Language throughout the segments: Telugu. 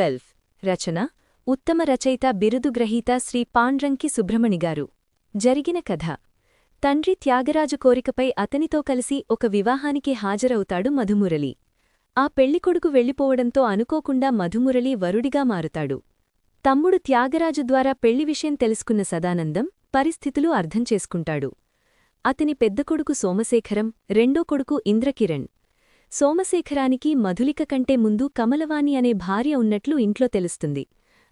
ట్వెల్వ్ రచన ఉత్తమ రచయిత బిరుదు గ్రహీత శ్రీ పాండ్రంకి సుబ్రహ్మణిగారు జరిగిన కథ. తండ్రి త్యాగరాజు కోరికపై అతనితో కలిసి ఒక వివాహానికి హాజరవుతాడు మధుమురళి. ఆ పెళ్ళికొడుకు వెళ్ళిపోవడంతో అనుకోకుండా మధుమురళి వరుడిగా మారుతాడు. తమ్ముడు త్యాగరాజు ద్వారా పెళ్ళి విషయం తెలుసుకున్న సదానందం పరిస్థితులు అర్థం చేసుకుంటాడు. అతని పెద్ద కొడుకు సోమశేఖరం రెండో కొడుకు ఇంద్రకిరణ్. సోమశేఖరానికి మధులిక కంటే ముందు కమలవాణి అనే భార్య ఉన్నట్లు ఇంట్లో తెలుస్తుంది.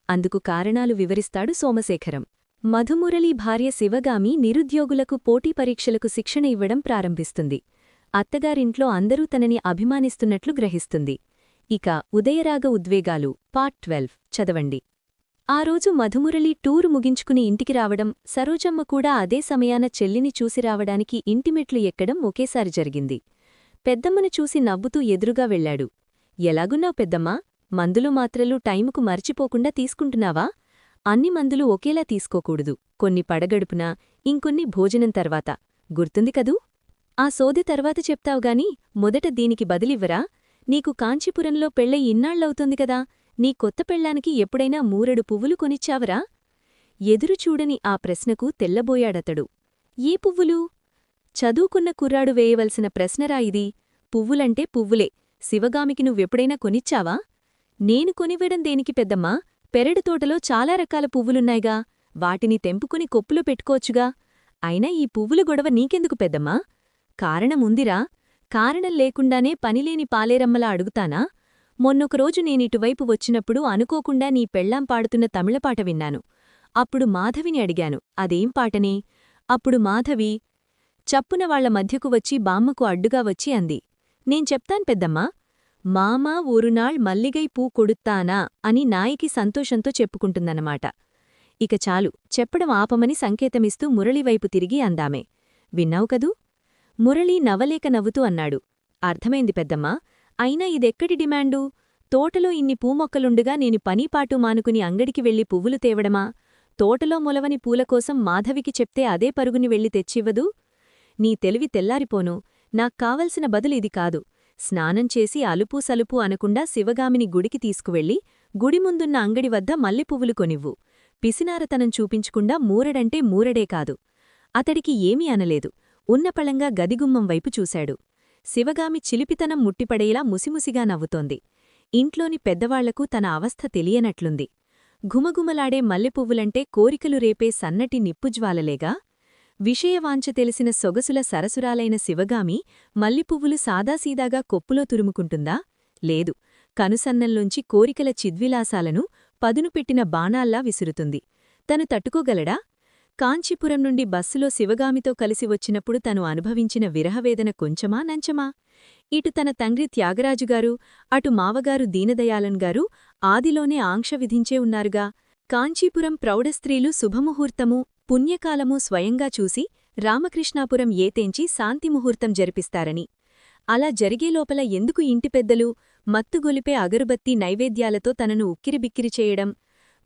అందుకు కారణాలు వివరిస్తాడు సోమశేఖరం. మధుమురళీ భార్య శివగామి నిరుద్యోగులకు పోటీ పరీక్షలకు శిక్షణ ఇవ్వడం ప్రారంభిస్తుంది. అత్తగారింట్లో అందరూ తనని అభిమానిస్తున్నట్లు గ్రహిస్తుంది. ఇక ఉదయరాగ ఉద్వేగాలు పార్ట్ ట్వెల్వ్ చదవండి. ఆ రోజు మధుమురళి టూరు ముగించుకుని ఇంటికి రావడం సరోజమ్మ కూడా అదే సమయాన చెల్లిని చూసి రావడానికి ఇంటిమెట్లు ఎక్కడం ఒకేసారి జరిగింది. పెద్దమ్మను చూసి నవ్వుతూ ఎదురుగా వెళ్ళాడు ఎలాగున్నావు పెద్దమ్మా? మందులు మాత్రలు టైముకు మర్చిపోకుండా తీసుకుంటున్నావా? అన్ని మందులు ఒకేలా తీసుకోకూడదు. కొన్ని పడగడుపున ఇంకొన్ని భోజనం తర్వాత. గుర్తుంది కదూ? ఆ సోది తర్వాత చెప్తావుగాని మొదట దీనికి బదిలివ్వరా? నీకు కాంచీపురంలో పెళ్ళై ఇన్నాళ్ళవుతుంది కదా నీ కొత్త పెళ్ళానికి ఎప్పుడైనా మూరెడు పువ్వులు కొనిచ్చావరా? ఎదురుచూడని ఆ ప్రశ్నకు తెల్లబోయాడతడు. ఏ పువ్వులు? చదువుకున్న కుర్రాడు వేయవలసిన ప్రశ్నరా ఇది? పువ్వులంటే పువ్వులే. శివగామికి నువ్వెప్పుడైనా కొనిచ్చావా? నేను కొనివ్వడం దేనికి పెద్దమ్మా? పెరడు తోటలో చాలా రకాల పువ్వులున్నాయిగా. వాటిని తెంపుకుని కొప్పులో పెట్టుకోవచ్చుగా. అయినా ఈ పువ్వుల గొడవ నీకెందుకు పెద్దమ్మా? కారణముందిరా కారణం లేకుండానే పనిలేని పాలేరమ్మలా అడుగుతానా? మొన్నొకరోజు నేనిటువైపు వచ్చినప్పుడు అనుకోకుండా నీ పెళ్ళాం పాడుతున్న తమిళపాట విన్నాను. అప్పుడు మాధవిని అడిగాను. అదేం పాటని? అప్పుడు మాధవి చప్పున వాళ్ళ మధ్యకు వచ్చి బామ్మకు అడ్డుగా వచ్చి అంది. నేను చెప్తాన్ పెద్దమ్మా మామ ఊరునాళ్ మల్లిగై పూ కొడుత్తానా అని నాయికి సంతోషంతో చెప్పుకుంటుందన్నమాట. ఇక చాలు చెప్పడం ఆపమని సంకేతమిస్తూ మురళివైపు తిరిగి అందామే. విన్నావు కదూ మురళి నవలేక నవ్వుతూ అన్నాడు. అర్థమైంది పెద్దమ్మా అయినా ఇదెక్కడి డిమాండు? తోటలో ఇన్ని పూమొక్కలుండగా నేను పనీపాటు మానుకుని అంగడికి వెళ్ళి పువ్వులు తేవడమా? తోటలో మొలవని పూలకోసం మాధవికి చెప్తే అదే పరుగుని వెళ్ళి తెచ్చివ్వదు? నీ తెలివి తెల్లారిపోను. నాక్కావలసిన బదులు ఇది కాదు. స్నానం చేసి అలుపు సలుపు అనకుండా శివగామిని గుడికి తీసుకువెళ్ళి గుడి ముందున్న అంగడి వద్ద మల్లెపువ్వులు కొనివ్వు. పిసినారతనం చూపించకుండా మూరడంటే మూరడే కాదు. అతడికి ఏమీ అనలేదు. ఉన్నపళంగా గదిగుమ్మం వైపు చూశాడు. శివగామి చిలిపితనం ముట్టిపడేలా ముసిముసిగా నవ్వుతోంది. ఇంట్లోని పెద్దవాళ్ళకు తన అవస్థ తెలియనట్లుంది. ఘుమఘుమలాడే మల్లెపువ్వులంటే కోరికలు రేపే సన్నటి నిప్పుజ్వాలలేగా? విషయవాంఛ తెలిసిన సొగసుల సరసురాలైన శివగామి మల్లిపువ్వులు సాదాసీదాగా కొప్పులో తురుముకుంటుందా? లేదు. కనుసన్నల్లోంచి కోరికల చిద్విలాసాలను పదునుపెట్టిన బాణాల్లా విసురుతుంది. తను తట్టుకోగలడా? కాంచీపురం నుండి బస్సులో శివగామితో కలిసి వచ్చినప్పుడు తను అనుభవించిన విరహవేదన కొంచెమా నంచమా? ఇటు తన తండ్రి త్యాగరాజుగారు అటు మావగారు దీనదయాలన్ గారు ఆదిలోనే ఆంక్ష విధించే ఉన్నారుగా. కాంచీపురం ప్రౌఢస్త్రీలు శుభముహూర్తము పుణ్యకాలము స్వయంగా చూసి రామకృష్ణాపురం ఏతేంచి శాంతిముహూర్తం జరిపిస్తారని. అలా జరిగేలోపల ఎందుకు ఇంటి పెద్దలు మత్తుగొలిపే అగరుబత్తి నైవేద్యాలతో తనను ఉక్కిరిబిక్కిరి చేయడం?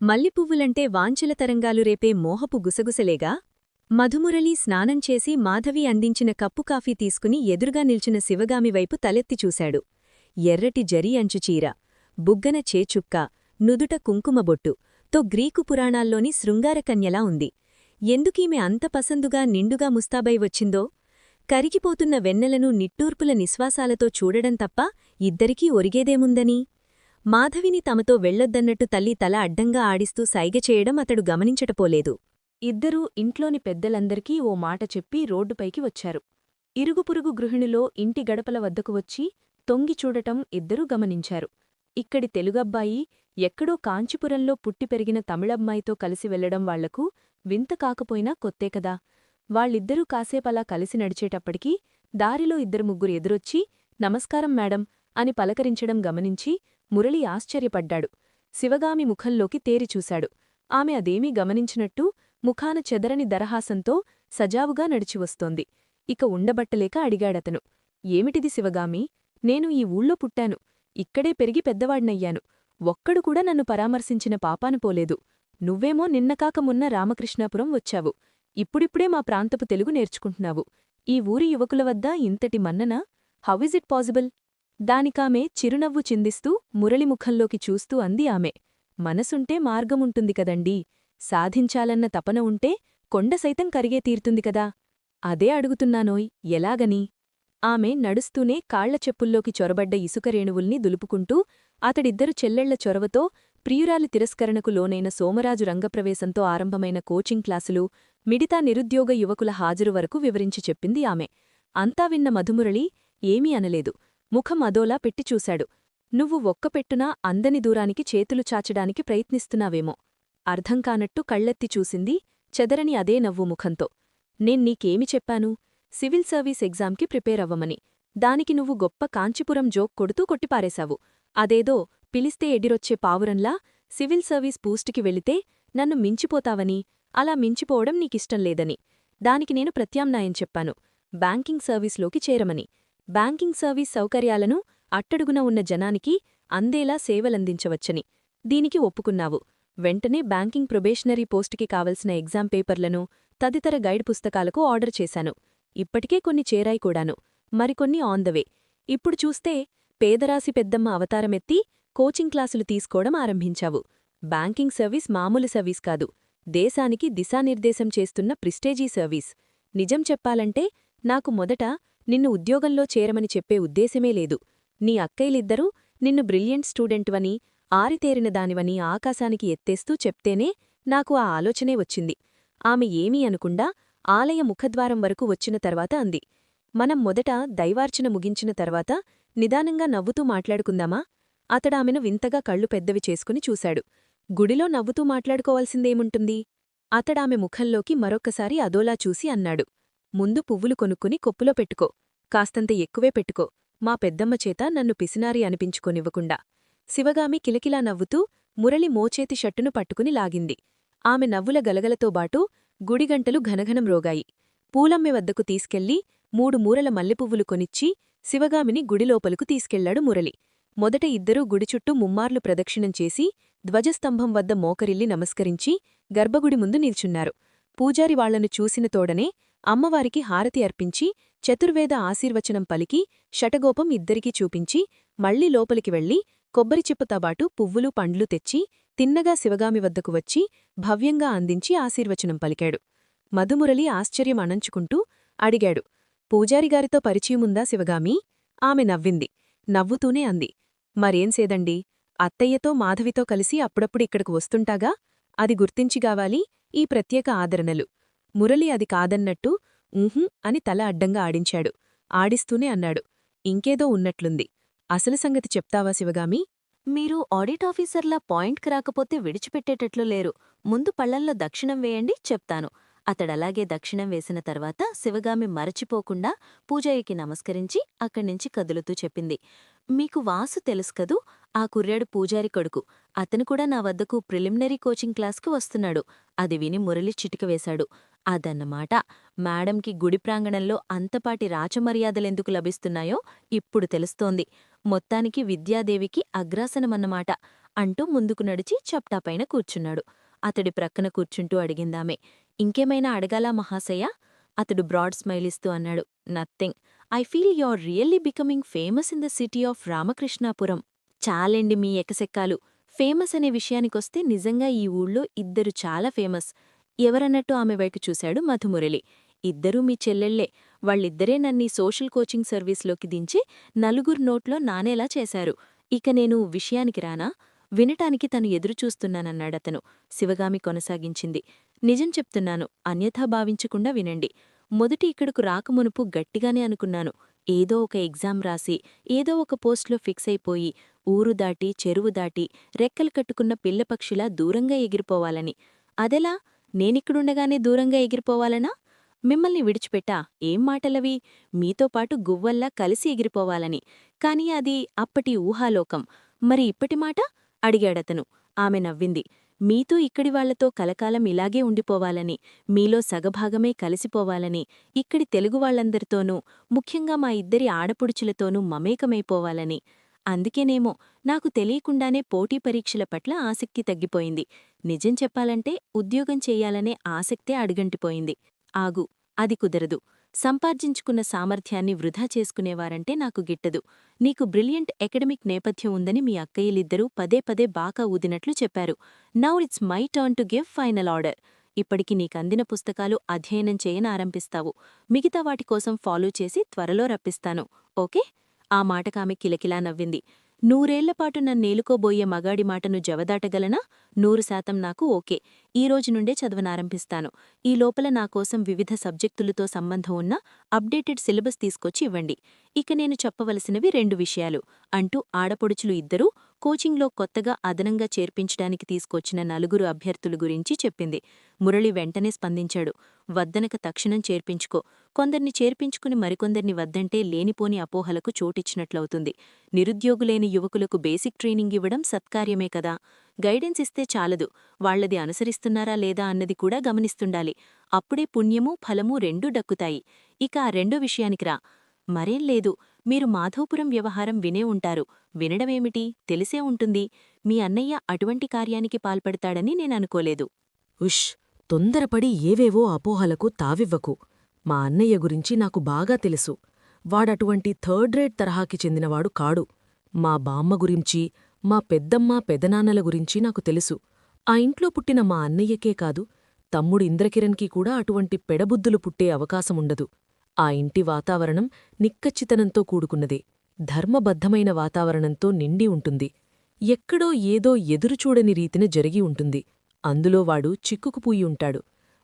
మల్లిపువ్వులంటే వాంఛల తరంగాలు రేపే మోహపు గుసగుసలేగా? మధుమురళీ స్నానం చేసి మాధవి అందించిన కప్పు కాఫీ తీసుకుని ఎదురుగా నిల్చిన శివగామి వైపు తలెత్తి చూశాడు. ఎర్రటి జరీ అంచుచీర బుగ్గన చేచుక్క నుదుట కుంకుమబొట్టు తో గ్రీకు పురాణాల్లోని శృంగారకన్యలా ఉంది. ఎందుకీమె అంత పసందుగా నిండుగా ముస్తాబై వచ్చిందో? కరిగిపోతున్న వెన్నెలను నిట్టూర్పుల నిశ్వాసాలతో చూడడం తప్ప ఇద్దరికీ ఒరిగేదేముందని? మాధవిని తమతో వెళ్ళొద్దన్నట్టు తల్లి తల అడ్డంగా ఆడిస్తూ సైగ చేయడం అతడు గమనించటపోలేదు. ఇద్దరూ ఇంట్లోని పెద్దలందరికీ ఓ మాట చెప్పి రోడ్డుపైకి వచ్చారు. ఇరుగుపురుగు గృహిణిలో ఇంటి గడపల వద్దకు వచ్చి తొంగి చూడటం ఇద్దరూ గమనించారు. ఇక్కడి తెలుగబ్బాయి ఎక్కడో కాంచీపురంలో పుట్టి పెరిగిన తమిళమ్మాయితో కలిసి వెళ్ళడం వాళ్ళకు వింత కాకపోయినా కొత్తే కదా. వాళ్ళిద్దరూ కాసేపలా కలిసి నడిచేటప్పటికీ దారిలో ఇద్దరు ముగ్గురు ఎదురొచ్చి నమస్కారం మేడం అని పలకరించడం గమనించి మురళి ఆశ్చర్యపడ్డాడు. శివగామి ముఖంలోకి తేరిచూశాడు ఆమె అదేమీ గమనించినట్టు ముఖాన చెదరని దరహాసంతో సజావుగా నడిచివస్తోంది ఇక ఉండబట్టలేక అడిగాడతను. ఏమిటిది శివగామి? నేను ఈ ఊళ్ళో పుట్టాను. ఇక్కడే పెరిగి పెద్దవాడినయ్యాను. ఒక్కడు కూడా నన్ను పరామర్శించిన పాపాను పోలేదు. నువ్వేమో నిన్నకాకమున్న రామకృష్ణాపురం వచ్చావు. ఇప్పుడిప్పుడే మా ప్రాంతపు తెలుగు నేర్చుకుంటున్నావు. ఈ ఊరి యువకుల వద్ద ఇంతటి మన్నన? హౌఇజ్ ఇట్ పాసిబుల్ దానికామె చిరునవ్వు చిందిస్తూ మురళిముఖంలోకి చూస్తూ అంది ఆమె. మనసుంటే మార్గముంటుంది కదండీ. సాధించాలన్న తపన ఉంటే కొండ సైతం కరిగే తీరుతుంది కదా. అదే అడుగుతున్నానోయ్ ఎలాగని? ఆమె నడుస్తూనే కాళ్ళ చెప్పుల్లోకి చొరబడ్డ ఇసుక రేణువుల్ని దులుపుకుంటూ అతడిద్దరు చెల్లెళ్ళ చొరవతో ప్రియురాలి తిరస్కరణకు లోనైన సోమరాజు రంగప్రవేశంతో ఆరంభమైన కోచింగ్ క్లాసులు మిడితా నిరుద్యోగ యువకుల హాజరు వరకు వివరించి చెప్పింది ఆమె. అంతా విన్న మధుమురళి ఏమీ అనలేదు. ముఖం అదోలా పెట్టి చూశాడు. నువ్వు ఒక్కపెట్టునా అందని దూరానికి చేతులు చాచడానికి ప్రయత్నిస్తున్నావేమో. అర్థం కానట్టు చూసింది చెదరని అదే నవ్వు ముఖంతో. నేన్ నీకేమి చెప్పాను? సివిల్ సర్వీస్ ఎగ్జామ్కి ప్రిపేర్ అవ్వమని. దానికి నువ్వు గొప్ప కాంచీపురం జోక్ కొడుతూ కొట్టిపారేశావు. అదేదో పిలిస్తే ఎడిరొచ్చే పావురంలా సివిల్ సర్వీస్ పూస్టుకి వెళితే నన్ను మించిపోతావని అలా మించిపోవడం నీకిష్టం లేదని. దానికి నేను ప్రత్యామ్నాయం చెప్పాను. బ్యాంకింగ్ సర్వీస్లోకి చేరమని. బ్యాంకింగ్ సర్వీస్ సౌకర్యాలను అట్టడుగున ఉన్న జనానికి అందేలా సేవలందించవచ్చని. దీనికి ఒప్పుకున్నావు. వెంటనే బ్యాంకింగ్ ప్రొబేషనరీ పోస్టుకి కావలసిన ఎగ్జామ్ పేపర్లను తదితర గైడ్ పుస్తకాలకు ఆర్డర్ చేశాను. ఇప్పటికే కొన్ని చేరాయి కూడాను. మరికొన్ని ఆన్ ద వే. ఇప్పుడు చూస్తే పేదరాశి పెద్దమ్మ అవతారమెత్తి కోచింగ్ క్లాసులు తీసుకోవడం ఆరంభించావు. బ్యాంకింగ్ సర్వీస్ మామూలు సర్వీస్ కాదు. దేశానికి దిశానిర్దేశం చేస్తున్న ప్రిస్టేజీ సర్వీస్. నిజం చెప్పాలంటే నాకు మొదట నిన్ను ఉద్యోగంలో చేరమని చెప్పే ఉద్దేశమే లేదు. నీ అక్కయ్యలిద్దరూ నిన్ను బ్రిలియంట్ స్టూడెంట్వని ఆరితేరిన దానివని ఆకాశానికి ఎత్తేస్తూ చెప్తేనే నాకు ఆ ఆలోచనే వచ్చింది. ఆమె ఏమీ అనుకుండా ఆలయ ముఖద్వారం వరకు వచ్చిన తర్వాత అంది. మనం మొదట దైవార్చన ముగించిన తర్వాత నిదానంగా నవ్వుతూ మాట్లాడుకుందామా? అతడామెను వింతగా కళ్ళు పెద్దవి చేసుకుని చూశాడు. గుడిలో నవ్వుతూ మాట్లాడుకోవాల్సిందేముంటుంది? అతడామె ముఖంలోకి మరొక్కసారి అదోలా చూసి అన్నాడు. ముందు పువ్వులు కొనుక్కుని కొప్పులో పెట్టుకో. కాస్తంత ఎక్కువే పెట్టుకో. మా పెద్దమ్మ చేత నన్ను పిసినారి అనిపించుకొనివ్వకుండా. శివగామి కిలకిలా నవ్వుతూ మురళి మోచేతి షట్టును పట్టుకుని లాగింది. ఆమె నవ్వుల గలగలతోబాటు గుడిగంటలు ఘనఘనం రోగాయి. పూలమ్మె వద్దకు తీసుకెళ్ళి మూడు మూరల మల్లెపువ్వులు కొనిచ్చి శివగామిని గుడిలోపలకు తీసుకెళ్ళాడు మురళి. మొదట ఇద్దరూ గుడి చుట్టూ ముమ్మార్లు ప్రదక్షిణం చేసి ధ్వజస్తంభం వద్ద మోకరిల్లి నమస్కరించి గర్భగుడి ముందు నిల్చున్నారు. పూజారి వాళ్ళను చూసిన తోడనే అమ్మవారికి హారతి అర్పించి చతుర్వేద ఆశీర్వచనం పలికి షటగోపం ఇద్దరికీ చూపించి మళ్ళీ లోపలికి వెళ్ళి కొబ్బరిచిప్పతోబాటు పువ్వులు పండ్లు తెచ్చి తిన్నగా శివగామి వద్దకు వచ్చి భవ్యంగా అందించి ఆశీర్వచనం పలికాడు. మధుమురళి ఆశ్చర్యం అణంచుకుంటూ అడిగాడు పూజారిగారితో పరిచయముందా శివగామి? ఆమె నవ్వింది. నవ్వుతూనే అంది మరేం సేదండి? అత్తయ్యతో మాధవితో కలిసి అప్పుడప్పుడు ఇక్కడకు వస్తుంటాగా? అది గుర్తించిగావాలి ఈ ప్రత్యేక ఆదరణలు. మురళి అది కాదన్నట్టు ఊహుం అని తల అడ్డంగా ఆడించాడు. ఆడిస్తూనే అన్నాడు. ఇంకేదో ఉన్నట్లుంది. అసలు సంగతి చెప్తావా శివగామి? మీరు ఆడిట్ ఆఫీసర్లా పాయింట్కి రాకపోతే విడిచిపెట్టేటట్లు లేరు. ముందు పళ్ళల్లో దక్షిణం వేయండి చెప్తాను. అతడలాగే దక్షిణం వేసిన తర్వాత శివగామి మరచిపోకుండా పూజయ్యకి నమస్కరించి అక్కడ్నుంచి కదులుతూ చెప్పింది. మీకు వాసు తెలుసు కదూ? ఆ కుర్రాడు పూజారి కొడుకు. అతను కూడా నా వద్దకు ప్రిలిమినరీ కోచింగ్ క్లాస్కి వస్తున్నాడు. అది విని మురళి చిటిక వేశాడు. అదన్నమాట మేడంకి గుడి ప్రాంగణంలో అంతపాటి రాచమర్యాదలెందుకు లభిస్తున్నాయో ఇప్పుడు తెలుస్తోంది. మొత్తానికి విద్యాదేవికి అగ్రాసనమన్నమాట అంటూ ముందుకు నడిచి చప్టాపైన కూర్చున్నాడు. అతడి ప్రక్కన కూర్చుంటూ అడిగిందామే ఇంకేమైనా అడగాలా మహాశయ? అతడు బ్రాడ్ స్మైల్ ఇస్తూ అన్నాడు nothing. I feel you're really becoming famous in the city of Ramakrishnapuram. చాలెండి మీ ఎకసెక్కాలు. ఫేమస్ అనే విషయానికొస్తే నిజంగా ఈ ఊళ్ళో ఇద్దరు చాలా ఫేమస్. ఎవరన్నట్టు ఆమె వైపు చూశాడు మధుమురళి. ఇద్దరూ మీ చెల్లెళ్ళే వాళ్ళిద్దరే నన్నీ సోషల్ కోచింగ్ సర్వీస్లోకి దించి నలుగురు నోట్లో నానేలా చేశారు. ఇక నేను విషయానికి రానా? వినటానికి తను ఎదురుచూస్తున్నానన్నాడతను. శివగామి కొనసాగించింది. నిజం చెప్తున్నాను అన్యథా భావించకుండా వినండి. మొదటి ఇక్కడకు రాకమునుపు గట్టిగానే అనుకున్నాను. ఏదో ఒక ఎగ్జామ్ రాసి ఏదో ఒక పోస్ట్లో ఫిక్స్ అయిపోయి ఊరు దాటి చెరువు దాటి రెక్కలు కట్టుకున్న పిల్లపక్షిలా దూరంగా ఎగిరిపోవాలని. అదెలా? నేనిక్కడుండగానే దూరంగా ఎగిరిపోవాలనా? మిమ్మల్ని విడిచిపెట్టా? ఏం మాటలవి? మీతో పాటు గువ్వల్లా కలిసి ఎగిరిపోవాలని. కాని అది అప్పటి ఊహాలోకం. మరి ఇప్పటి మాట? అడిగాడతను. ఆమె నవ్వింది. మీతో ఇక్కడి వాళ్ళతో కలకాలం ఇలాగే ఉండిపోవాలని మీలో సగభాగమే కలిసిపోవాలని ఇక్కడి తెలుగువాళ్ళందరితోనూ ముఖ్యంగా మా ఇద్దరి ఆడపుడుచులతోనూ మమేకమైపోవాలని. అందుకేనేమో నాకు తెలియకుండానే పోటీ పరీక్షల పట్ల ఆసక్తి తగ్గిపోయింది. నిజం చెప్పాలంటే ఉద్యోగం చెయ్యాలనే ఆసక్తే అడుగంటిపోయింది. ఆగు అది కుదరదు. సంపార్జించుకున్న సామర్థ్యాన్ని వృధా చేసుకునేవారంటే నాకు గిట్టదు. నీకు బ్రిలియంట్ ఎకడమిక్ నేపథ్యం ఉందని మీ అక్కయ్యలిద్దరూ పదే పదే బాకా ఊదినట్లు చెప్పారు. Now it's my turn to give final order. ఇప్పటికి నీకందిన పుస్తకాలు అధ్యయనం చేయనారంభిస్తావు మిగతా వాటి కోసం ఫాలో చేసి త్వరలో రప్పిస్తాను. ఓకే? ఆ మాటకామె కిలకిలా నవ్వింది. నూరేళ్ళపాటు నన్నేలుకోబోయే మగాడి మాటను జవదాటగలనా? నూరు శాతం నాకు ఓకే. ఈ రోజు నుండే చదవనారంభిస్తాను. ఈ లోపల నా కోసం వివిధ సబ్జెక్టులతో సంబంధం ఉన్న అప్డేటెడ్ సిలబస్ తీసుకొచ్చి ఇవ్వండి. ఇక నేను చెప్పవలసినవి రెండు విషయాలు. అంటూ ఆడపడుచులు ఇద్దరూ కోచింగ్లో కొత్తగా అదనంగా చేర్పించడానికి తీసుకొచ్చిన నలుగురు అభ్యర్థుల గురించి చెప్పింది. మురళి వెంటనే స్పందించాడు. వద్దనక తక్షణం చేర్పించుకో. కొందర్ని చేర్పించుకుని మరికొందర్ని వద్దంటే లేనిపోని అపోహలకు చోటిచ్చినట్లవుతుంది. నిరుద్యోగులేని యువకులకు బేసిక్ ట్రైనింగ్ ఇవ్వడం సత్కార్యమే కదా. గైడెన్స్ ఇస్తే చాలదు. వాళ్ళది అనుసరిస్తున్నారా లేదా అన్నది కూడా గమనిస్తుండాలి. అప్పుడే పుణ్యమూ ఫలమూ రెండూ డక్కుతాయి ఇక ఆ రెండో విషయానికిరా మరేం లేదు. మీరు మాధవపురం వ్యవహారం వినే ఉంటారు. వినడమేమిటి? తెలిసే ఉంటుంది. మీ అన్నయ్య అటువంటి కార్యానికి పాల్పడతాడని నేననుకోలేదు ఉష్! తొందరపడి ఏవేవో అపోహలకు తావివ్వకు. మా అన్నయ్య గురించి నాకు బాగా తెలుసు. వాడటువంటి థర్డ్ రేట్ తరహాకి చెందినవాడు కాడు. మా బామ్మ గురించి మా పెద్దమ్మ పెదనాన్నల గురించి నాకు తెలుసు. ఆ ఇంట్లో పుట్టిన మా అన్నయ్యకే కాదు తమ్ముడు ఇంద్రకిరణ్కి కూడా అటువంటి పెడబుద్ధులు పుట్టే అవకాశముండదు. ఆ ఇంటి వాతావరణం నిక్కచ్చితనంతో కూడుకున్నదే. ధర్మబద్ధమైన వాతావరణంతో నిండి ఉంటుంది. ఎక్కడో ఏదో ఎదురుచూడని రీతిన జరిగి ఉంటుంది. అందులో వాడు చిక్కుకుపోయి ఉంటాడు.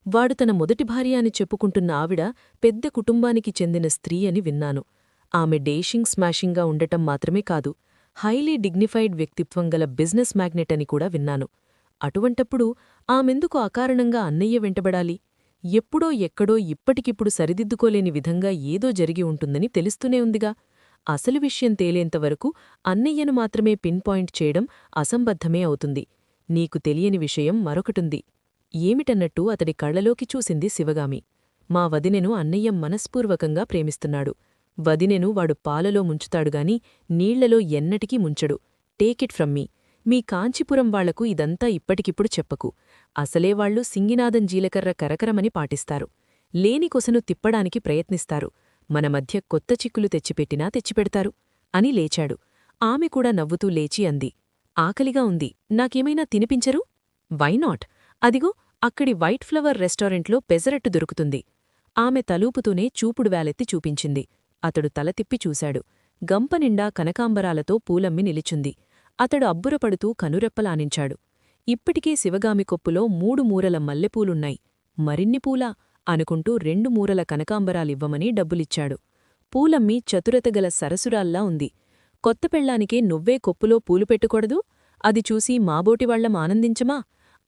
వాడు తన మొదటి భార్య అని చెప్పుకుంటున్న ఆవిడ పెద్ద కుటుంబానికి చెందిన స్త్రీ అని విన్నాను. ఆమె డేషింగ్ స్మాషింగ్గా ఉండటం మాత్రమే కాదు హైలీ డిగ్నిఫైడ్ వ్యక్తిత్వం గల బిజినెస్ మ్యాగ్నెట్ అని కూడా విన్నాను. అటువంటప్పుడు ఆమెందుకు అకారణంగా అన్నయ్య వెంటబడాలి? ఎప్పుడో ఎక్కడో ఇప్పటికిప్పుడు సరిదిద్దుకోలేని విధంగా ఏదో జరిగి ఉంటుందని తెలుస్తూనే ఉందిగా. అసలు విషయం తేలేంతవరకు అన్నయ్యను మాత్రమే పిన్ పాయింట్ చేయడం అసంబద్ధమే అవుతుంది. నీకు తెలియని విషయం మరొకటుంది. ఏమిటన్నట్టు అతడి కళ్ళలోకి చూసింది శివగామి. మా వదినెను అన్నయ్య మనస్పూర్వకంగా ప్రేమిస్తున్నాడు. వదినెను వాడు పాలలో ముంచుతాడుగాని నీళ్ళలో ఎన్నటికీ ముంచడు. టేకిట్ ఫ్రమ్ మీ. మీ కాంచీపురం వాళ్ళకు ఇదంతా ఇప్పటికిప్పుడు చెప్పకు. అసలే వాళ్ళు సింగినాదం జీలకర్ర కరకరమని పాటిస్తారు. లేని కొసను తిప్పడానికి ప్రయత్నిస్తారు. మన మధ్య కొత్త చిక్కులు తెచ్చిపెట్టినా తెచ్చిపెడతారు అని లేచాడు. ఆమె కూడా నవ్వుతూ లేచి అంది. ఆకలిగా ఉంది. నాకేమైనా తినిపించరు? వైనాట్ అదిగో అక్కడి వైట్ ఫ్లవర్ రెస్టారెంట్లో పెసరట్టు దొరుకుతుంది. ఆమె తలూపుతూనే చూపుడు వేలెత్తి చూపించింది. అతడు తల తిప్పి చూశాడు. గంపనిండా కనకాంబరాలతో పూలమ్మి నిలిచుంది. అతడు అబ్బురపడుతూ కనురెప్పలానించాడు. ఇప్పటికే శివగామి కొప్పులో మూడు మూరల మల్లెపూలున్నాయి. మరిన్ని పూలా అనుకుంటూ రెండు మూరల కనకాంబరాలివ్వమని డబ్బులిచ్చాడు. పూలమ్మి చతురతగల సరసురాల్లా ఉంది. కొత్త పెళ్ళానికే నువ్వే కొప్పులో పూలు పెట్టుకూడదు? అది చూసి మాబోటివాళ్ళం ఆనందించమా?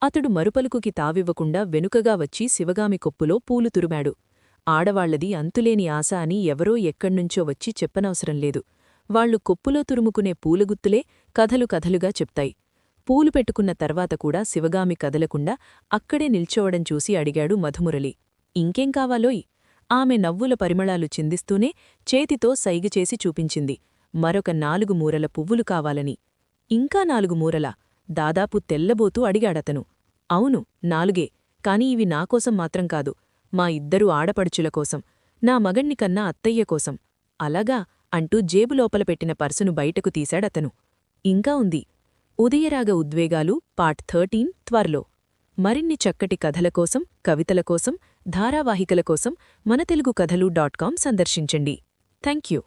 అతడు మరుపలుకుకి తావివ్వకుండా వెనుకగా వచ్చి శివగామి కొప్పులో పూలు తురుమాడు. ఆడవాళ్ళది అంతులేని ఆశ అని ఎవరో ఎక్కడ్నుంచో వచ్చి చెప్పనవసరం లేదు. వాళ్ళు కొప్పులో తురుముకునే పూలగుత్తులే కథలు కథలుగా చెప్తాయి. పూలు పెట్టుకున్న తర్వాత కూడా శివగామి కదలకుండా అక్కడే నిల్చోవడం చూసి అడిగాడు మధుమురళి. ఇంకేం కావాలోయ్? ఆమె నవ్వుల పరిమళాలు చిందిస్తూనే చేతితో సైగచేసి చూపించింది. మరొక నాలుగు మూరల పువ్వులు కావాలని. ఇంకా నాలుగు మూరల? దాదాపు తెల్లబోతూ అడిగాడతను. అవును నాలుగే. కాని ఇవి నాకోసం మాత్రం కాదు. మా ఇద్దరు ఆడపడుచుల కోసం నా మగణ్ణి కన్నా అత్తయ్య కోసం. అలాగా అంటూ జేబులోపల పెట్టిన పర్సును బయటకు తీశాడతను ఇంకా ఉంది. ఉదయరాగ ఉద్వేగాలు పార్ట్ థర్టీన్ త్వరలో. మరిన్ని చక్కటి కథల కోసం కవితల కోసం ధారావాహికల కోసం మన తెలుగు కథలు డాట్ కాం సందర్శించండి. Thank you.